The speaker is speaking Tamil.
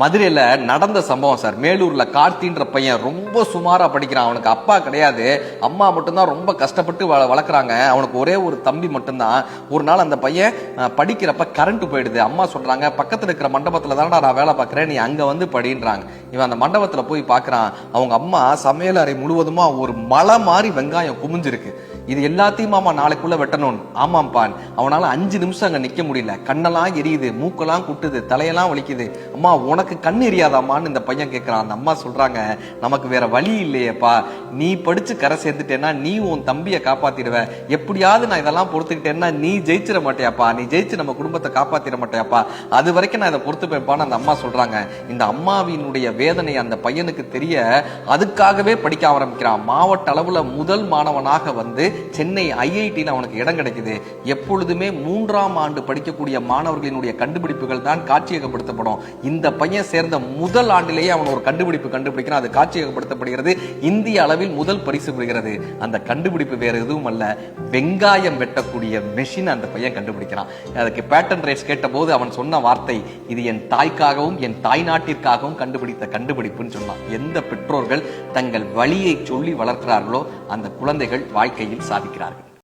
மதுரையில் நடந்த சம்பவம் சார். மேலூரில் கார்த்தின்ற பையன் ரொம்ப சுமாராக படிக்கிறான். அவனுக்கு அப்பா கிடையாது. அம்மா மட்டும்தான் ரொம்ப கஷ்டப்பட்டு வள- வளர்க்குறாங்க. அவனுக்கு ஒரே ஒரு தம்பி மட்டும்தான். ஒரு நாள் அந்த பையன் படிக்கிறப்ப கரண்ட் போயிடுது. அம்மா சொல்கிறாங்க பக்கத்தில் இருக்கிற மண்டபத்தில் தானே நான் வேலை பார்க்குறேன். நீ அங்கே வந்து படின்றாங்க. இவன் அந்த மண்டபத்தில் போய் பார்க்குறான் அவங்க அம்மா சமையல் அறை முழுவதுமாக ஒரு மலை மாதிரி வெங்காயம் குமிஞ்சிருக்கு. இது எல்லாத்தையும் ஆமா நாளைக்குள்ள வெட்டணும். ஆமாம்ப்பா அவனால அஞ்சு நிமிஷம் அங்க நிக்க முடியல. கண்ணெல்லாம் எரியுது மூக்கெல்லாம் குட்டுது தலையெல்லாம் வலிக்குது. அம்மா உனக்கு கண் எரியாதாம்மான்னு இந்த பையன் கேட்கறான் அந்த அம்மா சொல்றாங்க நமக்கு வேற வழி இல்லையேப்பா. நீ படிச்சு கரை சேர்ந்துட்டேன்னா நீ உன் தம்பியை காப்பாத்திடுவ. எப்படியாவது நான் இதெல்லாம் பொறுத்துக்கிட்டேன்னா நீ ஜெயிச்சிட மாட்டியாப்பா. நீ ஜெயிச்சு நம்ம குடும்பத்தை காப்பாத்திட மாட்டியாப்பா. அது வரைக்கும் நான் இதை பொறுத்துப்பேன்ப்பான்னு அந்த அம்மா சொல்றாங்க. இந்த அம்மாவினுடைய வேதனை அந்த பையனுக்கு தெரிய அதுக்காகவே படிக்க ஆரம்பிக்கிறான். மாவட்ட அளவுல முதல் மாணவனாக வந்து சென்னை ஐஐடியில் அவனுக்கு இடம் கிடைக்குது. எப்பொழுதுமே மூன்றாம் ஆண்டு படிக்கக்கூடிய மாணவர்களினுடைய கண்டுபிடிப்புகள் தான் காட்சியகப்படுத்தப்படும். இந்த பையன் சேர்ந்த முதல் ஆண்டிலேயே அவன் ஒரு கண்டுபிடிப்பு கண்டுபிடிக்கிறான். அது காட்சியகப்படுத்தப்படுகிறது. இந்திய அளவில் முதல் பரிசு பெறுகிறது. அந்த கண்டுபிடிப்பு வேற எதுவும் அல்ல. வெங்காயம் வெட்டக்கூடிய மெஷின் அந்த பையன் கண்டுபிடிக்கிறான். அதுக்கு பேட்டன் ரைட்ஸ் கேட்டபோது அவன் சொன்ன வார்த்தை இது என் தாய்க்காகவும் என் தாய் நாட்டிற்காகவும் கண்டுபிடித்த கண்டுபிடிப்புன்னு சொன்னான். எந்த பெற்றோர்கள் தங்கள் வழியை சொல்லி வளர்க்கிறார்களோ அந்த குழந்தைகள் வாழ்க்கையில் sabe, grávida.